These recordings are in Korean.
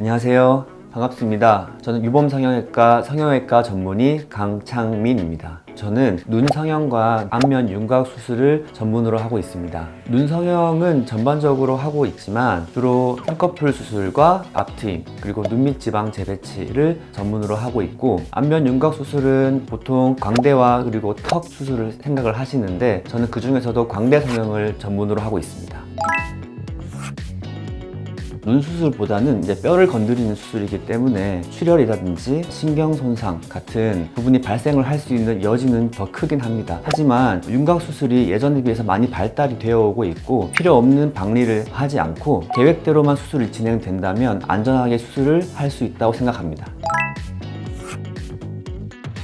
안녕하세요. 반갑습니다. 저는 유범 성형외과 성형외과 전문의 강창민입니다. 저는 눈 성형과 안면 윤곽 수술을 전문으로 하고 있습니다. 눈 성형은 전반적으로 하고 있지만 주로 쌍꺼풀 수술과 앞트임 그리고 눈밑 지방 재배치를 전문으로 하고 있고 안면 윤곽 수술은 보통 광대와 그리고 턱 수술을 생각을 하시는데 저는 그 중에서도 광대 성형을 전문으로 하고 있습니다. 눈 수술보다는 이제 뼈를 건드리는 수술이기 때문에 출혈이라든지 신경 손상 같은 부분이 발생을 할 수 있는 여지는 더 크긴 합니다. 하지만 윤곽 수술이 예전에 비해서 많이 발달이 되어 오고 있고 필요 없는 박리를 하지 않고 계획대로만 수술이 진행된다면 안전하게 수술을 할 수 있다고 생각합니다.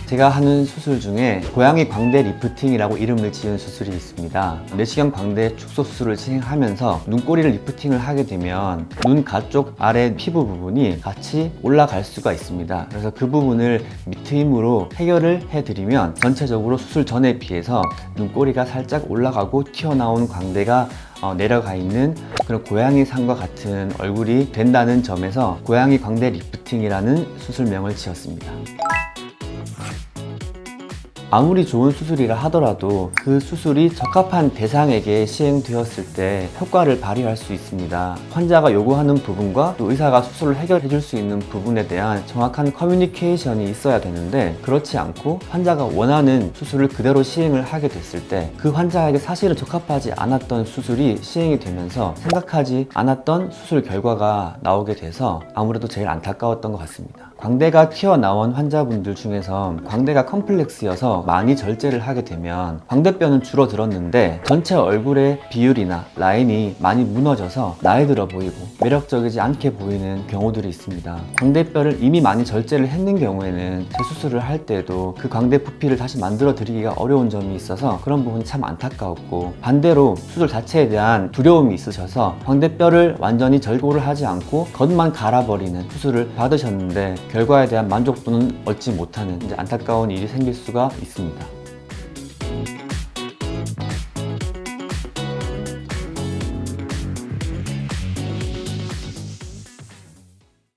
제가 하는 수술 중에 고양이 광대 리프팅이라고 이름을 지은 수술이 있습니다. 내시경 광대 축소 수술을 진행하면서 눈꼬리를 리프팅을 하게 되면 눈 가쪽 아래 피부 부분이 같이 올라갈 수가 있습니다. 그래서 그 부분을 밑에 힘으로 해결을 해드리면 전체적으로 수술 전에 비해서 눈꼬리가 살짝 올라가고 튀어나온 광대가 어, 내려가 있는 그런 고양이 상과 같은 얼굴이 된다는 점에서 고양이 광대 리프팅이라는 수술명을 지었습니다. 아무리 좋은 수술이라 하더라도 그 수술이 적합한 대상에게 시행되었을 때 효과를 발휘할 수 있습니다. 환자가 요구하는 부분과 또 의사가 수술을 해결해 줄 수 있는 부분에 대한 정확한 커뮤니케이션이 있어야 되는데 그렇지 않고 환자가 원하는 수술을 그대로 시행을 하게 됐을 때 그 환자에게 사실은 적합하지 않았던 수술이 시행이 되면서 생각하지 않았던 수술 결과가 나오게 돼서 아무래도 제일 안타까웠던 것 같습니다. 광대가 튀어나온 환자분들 중에서 광대가 컴플렉스여서 많이 절제를 하게 되면 광대뼈는 줄어들었는데 전체 얼굴의 비율이나 라인이 많이 무너져서 나이 들어 보이고 매력적이지 않게 보이는 경우들이 있습니다. 광대뼈를 이미 많이 절제를 했는 경우에는 재수술을 할 때도 그 광대 부피를 다시 만들어 드리기가 어려운 점이 있어서 그런 부분이 참 안타까웠고 반대로 수술 자체에 대한 두려움이 있으셔서 광대뼈를 완전히 절골을 하지 않고 겉만 갈아버리는 수술을 받으셨는데 결과에 대한 만족도는 얻지 못하는 안타까운 일이 생길 수가 있습니다.